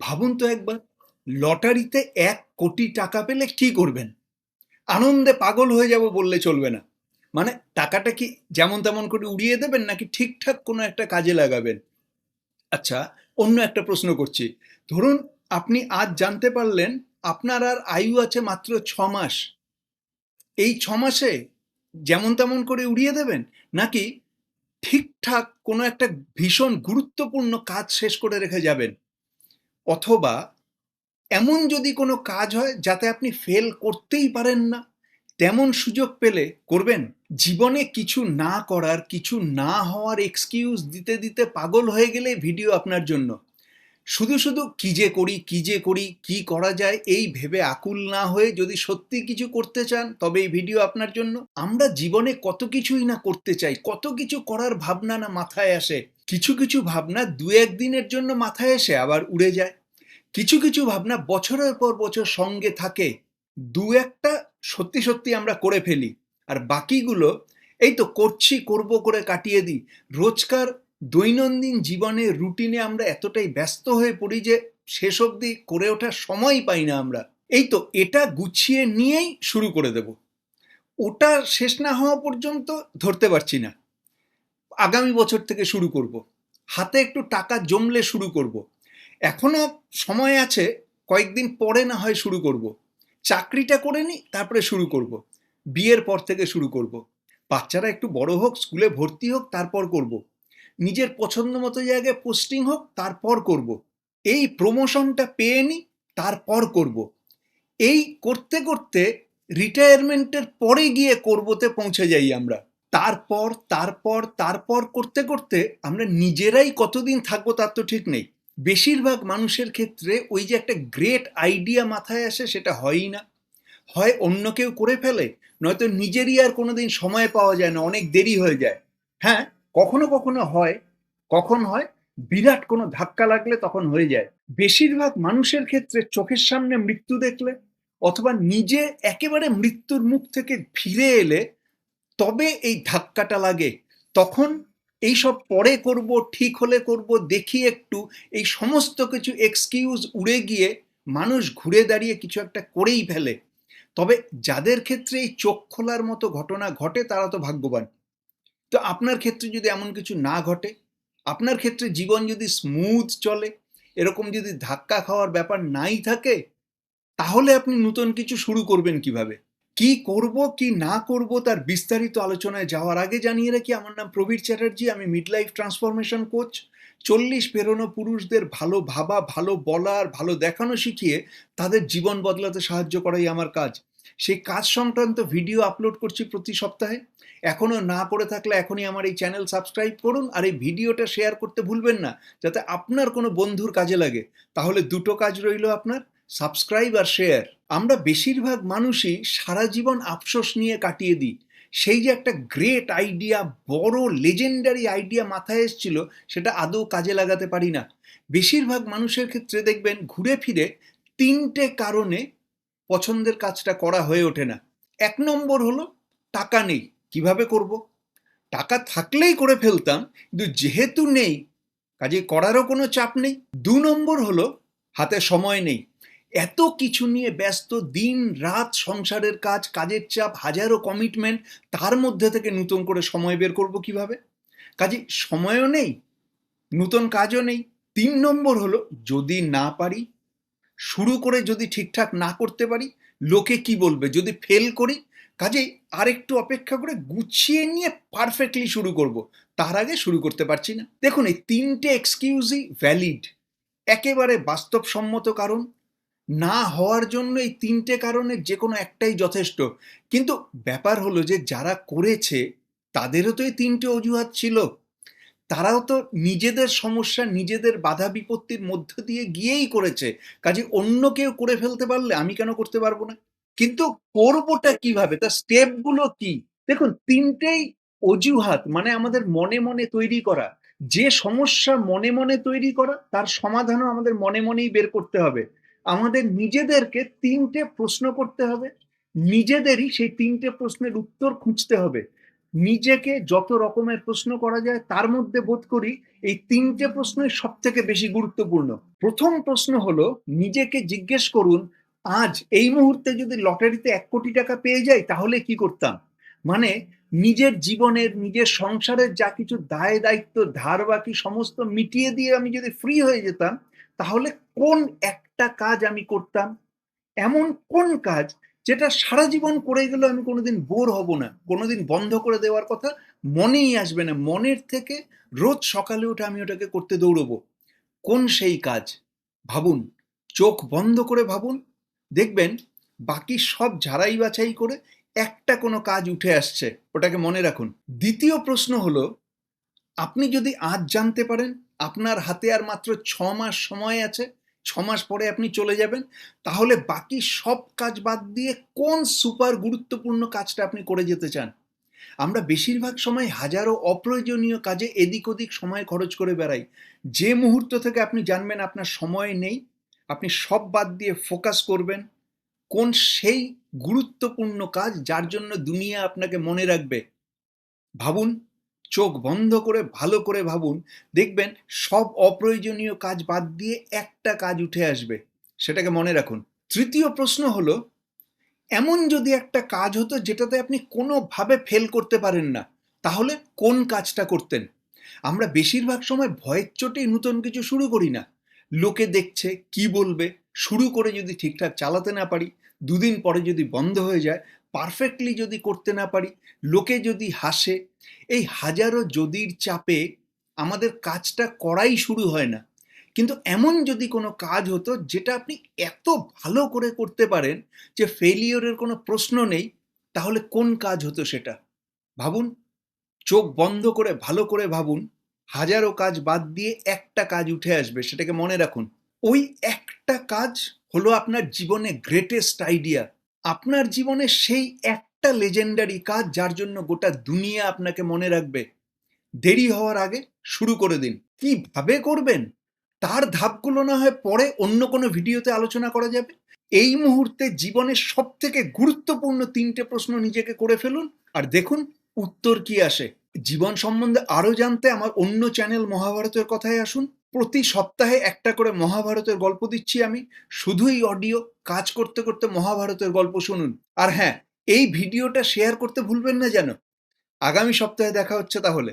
ভাবুন তো একবার, লটারিতে এক কোটি টাকা পেলে কি করবেন? আনন্দে পাগল হয়ে যাব বললে চলবে না। মানে টাকাটা কি যেমন তেমন করে উড়িয়ে দেবেন নাকি ঠিকঠাক কোনো একটা কাজে লাগাবেন? আচ্ছা অন্য একটা প্রশ্ন করছি। ধরুন আপনি আজ জানতে পারলেন আপনার আর আয়ু আছে মাত্র ছ মাস। এই ছ মাসে যেমন তেমন করে উড়িয়ে দেবেন নাকি ঠিকঠাক কোনো একটা ভীষণ গুরুত্বপূর্ণ কাজ শেষ করে রেখে যাবেন? অথবা এমন যদি কোনো কাজ হয় যাতে আপনি ফেল করতেই পারেন না, তেমন সুযোগ পেলে করবেন। জীবনে কিছু না করার, কিছু না হওয়ার এক্সকিউজ দিতে দিতে পাগল হয়ে গেলে ভিডিও আপনার জন্য। শুধু শুধু কি যে করি, কি যে করি, কি করা যায় এই ভেবে আকুল না হয়ে যদি সত্যি কিছু করতে চান, তবে এই ভিডিও আপনার জন্য। আমরা জীবনে কত কিছুই না করতে চাই, কত কিছু করার ভাবনা না মাথায় আসে। কিছু কিছু ভাবনা দু একদিনের জন্য মাথায় এসে আবার উড়ে যায়। কিছু কিছু ভাবনা বছরের পর বছর সঙ্গে থাকে। দু একটা সত্যি সত্যি আমরা করে ফেলি। আর বাকিগুলো এই তো করছি, করব করে কাটিয়ে দিই। রোজকার দৈনন্দিন জীবনে রুটিনে আমরা এতটাই ব্যস্ত হয়ে পড়ি যে শেষ অবধি করে ওঠার সময় পাই না আমরা। এই তো এটা গুছিয়ে নিয়েই শুরু করে দেব। ওটা শেষ না হওয়া পর্যন্ত ধরতে পারছি না। আগামী বছর থেকে শুরু করব। হাতে একটু টাকা জমলে শুরু করব। এখনও সময় আছে, কয়েকদিন পরে না হয় শুরু করব। চাকরিটা করে নি তারপরে শুরু করব। বিয়ের পর থেকে শুরু করব। বাচ্চারা একটু বড় হোক, স্কুলে ভর্তি হোক, তারপর করব। নিজের পছন্দ মতো জায়গায় পোস্টিং হোক, তারপর করব। এই প্রমোশনটা পেয়ে নি তারপর করব। এই করতে করতে রিটায়ারমেন্টের পরে গিয়ে করবোতে পৌঁছে যাই আমরা। তারপর তারপর তারপর করতে করতে আমরা নিজেরাই কতদিন থাকব তার তো ঠিক নেই। বেশিরভাগ মানুষের ক্ষেত্রে ওই যে একটা গ্রেট আইডিয়া মাথায় আসে সেটা হয়ই না। হয় অন্য কেউ করে ফেলে, নয়তো নিজেরই আর কোনোদিন সময় পাওয়া যায় না, অনেক দেরি হয়ে যায়। হ্যাঁ কখনো কখনো হয়, কখন হয়, বিরাট কোনো ধাক্কা লাগলে তখন হয়ে যায়। বেশিরভাগ মানুষের ক্ষেত্রে চোখের সামনে মৃত্যু দেখলে অথবা নিজে একেবারে মৃত্যুর মুখ থেকে ফিরে এলে তবে এই ধাক্কাটা লাগে। তখন এইসব পরে করব, ঠিক হলে করব, দেখি একটু, এই সমস্ত কিছু এক্সকিউজ উড়ে গিয়ে মানুষ ঘুরে দাঁড়িয়ে কিছু একটা করেই ফেলে। তবে যাদের ক্ষেত্রে এই চোখ খোলার মতো ঘটনা ঘটে, তারা তো ভাগ্যবান। তো আপনার ক্ষেত্রে যদি এমন কিছু না ঘটে, আপনার ক্ষেত্রে জীবন যদি স্মুথ চলে, এরকম যদি ধাক্কা খাওয়ার ব্যাপার নাই থাকে, তাহলে আপনি নতুন কিছু শুরু করবেন কীভাবে? কি করব, কি না করব তার বিস্তারিত আলোচনায় যাওয়ার আগে জানিয়ে রাখি, আমার নাম প্রবীর চ্যাটার্জি, আমি মিড লাইফ ট্রান্সফরমেশন কোচ চল্লিশ পেরোনো পুরুষদের ভালো ভাবা, ভালো বলার, ভালো দেখানো শিখিয়ে তাদের জীবন বদলাতে সাহায্য করাই আমার কাজ। সেই কাজ সংক্রান্ত ভিডিও আপলোড করছি প্রতি সপ্তাহে। এখনও না করে থাকলে এখনই আমার এই চ্যানেল সাবস্ক্রাইব করুন আর এই ভিডিওটা শেয়ার করতে ভুলবেন না, যাতে আপনার কোনো বন্ধুর কাজে লাগে। তাহলে দুটো কাজ রইল আপনার। সাবস্ক্রাইব আর শেয়ার। আমরা বেশিরভাগ মানুষই সারা জীবন আফসোস নিয়ে কাটিয়ে দিই। সেই যে একটা গ্রেট আইডিয়া বড় লেজেন্ডারি আইডিয়া মাথায় এসেছিল, সেটা আদৌ কাজে লাগাতে পারি না। বেশিরভাগ মানুষের ক্ষেত্রে দেখবেন, ঘুরে ফিরে তিনটে কারণে পছন্দের কাজটা করা হয়ে ওঠে না। এক নম্বর হলো, টাকা নেই। কীভাবে করব? টাকা থাকলেই করে ফেলতাম, কিন্তু যেহেতু নেই, কাজে করারও কোনো চাপ নেই। দু নম্বর হলো, হাতে সময় নেই। এত কিছু নিয়ে ব্যস্ত দিন, রাত, সংসারের কাজ, কাজের চাপ, হাজারো কমিটমেন্ট তার মধ্যে থেকে নতুন করে সময় বের করব কীভাবে? কাজে সময়ও নেই, নতুন কাজও নেই। তিন নম্বর হলো, যদি না পারি, শুরু করে যদি ঠিকঠাক না করতে পারি, লোকে কি বলবে? যদি ফেল করি কাজেই আরেকটু অপেক্ষা করে গুছিয়ে নিয়ে পারফেক্টলি শুরু করব। তার আগে শুরু করতে পারছি না। দেখুন, এই তিনটে এক্সকিউজই ভ্যালিড একেবারে বাস্তবসম্মত কারণ না হওয়ার জন্য এই তিনটে কারণের যে কোনো একটাই যথেষ্ট। কিন্তু ব্যাপার হলো যে যারা করেছে, তাদেরও তো এই তিনটে অজুহাত ছিল। তারাও তো নিজেদের সমস্যা, নিজেদের বাধা বিপত্তির মধ্য দিয়ে গিয়েই করেছে। কাজে অন্য কেউ করে ফেলতে পারলে আমি কেন করতে পারব না? কিন্তু করবোটা কীভাবে? তার স্টেপগুলো কি? দেখুন, তিনটেই অজুহাত মানে আমাদের মনে মনে তৈরি করা। যে সমস্যা মনে মনে তৈরি করা, তার সমাধানও আমাদের মনে মনেই বের করতে হবে। আমাদের নিজেদেরকে তিনটে প্রশ্ন করতে হবে। নিজেদেরই সেই তিনটে প্রশ্নের উত্তর খুঁজতে হবে। নিজেকে যত রকমের প্রশ্ন করা যায়, তার মধ্যে বোধ করি এই তিনটে প্রশ্নই সব থেকে বেশি গুরুত্বপূর্ণ। প্রথম প্রশ্ন হলো, নিজেকে জিজ্ঞেস করুন, আজ এই মুহূর্তে যদি লটারিতে এক কোটি টাকা পেয়ে যাই, তাহলে কি করতাম? মানে নিজের জীবনের, নিজের সংসারের যা কিছু দায় দায়িত্ব ধার বাকি সমস্ত মিটিয়ে দিয়ে আমি যদি ফ্রি হয়ে যেতাম তাহলে কোন একটা কাজ আমি করতাম? এমন কোন কাজ যেটা সারা জীবন করে গেলেও আমি কোনোদিন বোর হব না? কোনোদিন বন্ধ করে দেওয়ার কথা মনেই আসবে না। মনের থেকে রোজ সকালে উঠে আমি ওটাকে করতে দৌড়বো। কোন সেই কাজ? ভাবুন, চোখ বন্ধ করে ভাবুন। দেখবেন বাকি সব ঝাড়াই বাছাই করে একটা কোনো কাজ উঠে আসছে, ওটাকে মনে রাখুন। দ্বিতীয় প্রশ্ন হলো আপনি যদি আজ জানতে পারেন আপনার হাতে আর মাত্র ছ মাস সময় আছে, ছ মাস পরে আপনি চলে যাবেন, তাহলে বাকি সব কাজ বাদ দিয়ে কোন সুপার গুরুত্বপূর্ণ কাজটা আপনি করে যেতে চান? আমরা বেশিরভাগ সময় হাজারো অপ্রয়োজনীয় কাজে এদিক ওদিক সময় খরচ করে বেড়াই। যে মুহূর্ত থেকে আপনি জানবেন আপনার সময় নেই, আপনি সব বাদ দিয়ে ফোকাস করবেন, কোন সেই গুরুত্বপূর্ণ কাজ যার জন্য দুনিয়া আপনাকে মনে রাখবে। ভাবুন চোখ বন্ধ করে, ভালো করে ভাবুন। দেখবেন সব অপ্রয়োজনীয় কাজ বাদ দিয়ে একটা কাজ উঠে আসবে, সেটাকে মনে রাখুন। তৃতীয় প্রশ্ন হলো, এমন যদি একটা কাজ হতো যেটাতে আপনি কোনোভাবে ফেল করতে পারেন না, তাহলে কোন কাজটা করতেন? আমরা বেশিরভাগ সময় ভয়ের চোটেই নতুন কিছু শুরু করি না। লোকে দেখছে, কি বলবে, শুরু করে যদি ঠিকঠাক চালাতে না পারি, দুদিন পরে যদি বন্ধ হয়ে যায় পারফেক্টলি যদি করতে না পারি, লোকে যদি হাসে, এই হাজারো যদির চাপে আমাদের কাজটা করাই শুরু হয় না। কিন্তু এমন যদি কোনো কাজ হতো যেটা আপনি এত ভালো করে করতে পারেন যে ফেলিওরের কোনো প্রশ্ন নেই, তাহলে কোন কাজ হতো সেটা? ভাবুন, চোখ বন্ধ করে, ভালো করে ভাবুন, হাজারো কাজ বাদ দিয়ে একটা কাজ উঠে আসবে, সেটাকে মনে রাখুন। ওই একটা কাজ হলো আপনার জীবনে গ্রেটেস্ট আইডিয়া আপনার জীবনে সেই একটা লেজেন্ডারি কাজ যার জন্য গোটা দুনিয়া আপনাকে মনে রাখবে। দেরি হওয়ার আগে শুরু করে দিন। কীভাবে করবেন? তার ধাপগুলো না হয় পরে অন্য কোনো ভিডিওতে আলোচনা করা যাবে। এই মুহূর্তে জীবনের সব থেকে গুরুত্বপূর্ণ তিনটে প্রশ্ন নিজেকে করে ফেলুন আর দেখুন উত্তর কি আসে। জীবন সম্বন্ধে আরও জানতে আমার অন্য চ্যানেল মহাভারতের কথায় আসুন। প্রতি সপ্তাহে একটা করে মহাভারতের গল্প দিচ্ছি আমি। শুধুই অডিও কাজ করতে করতে মহাভারতের গল্প শুনুন। আর হ্যাঁ এই ভিডিওটা শেয়ার করতে ভুলবেন না যেন। আগামী সপ্তাহে দেখা হচ্ছে তাহলে।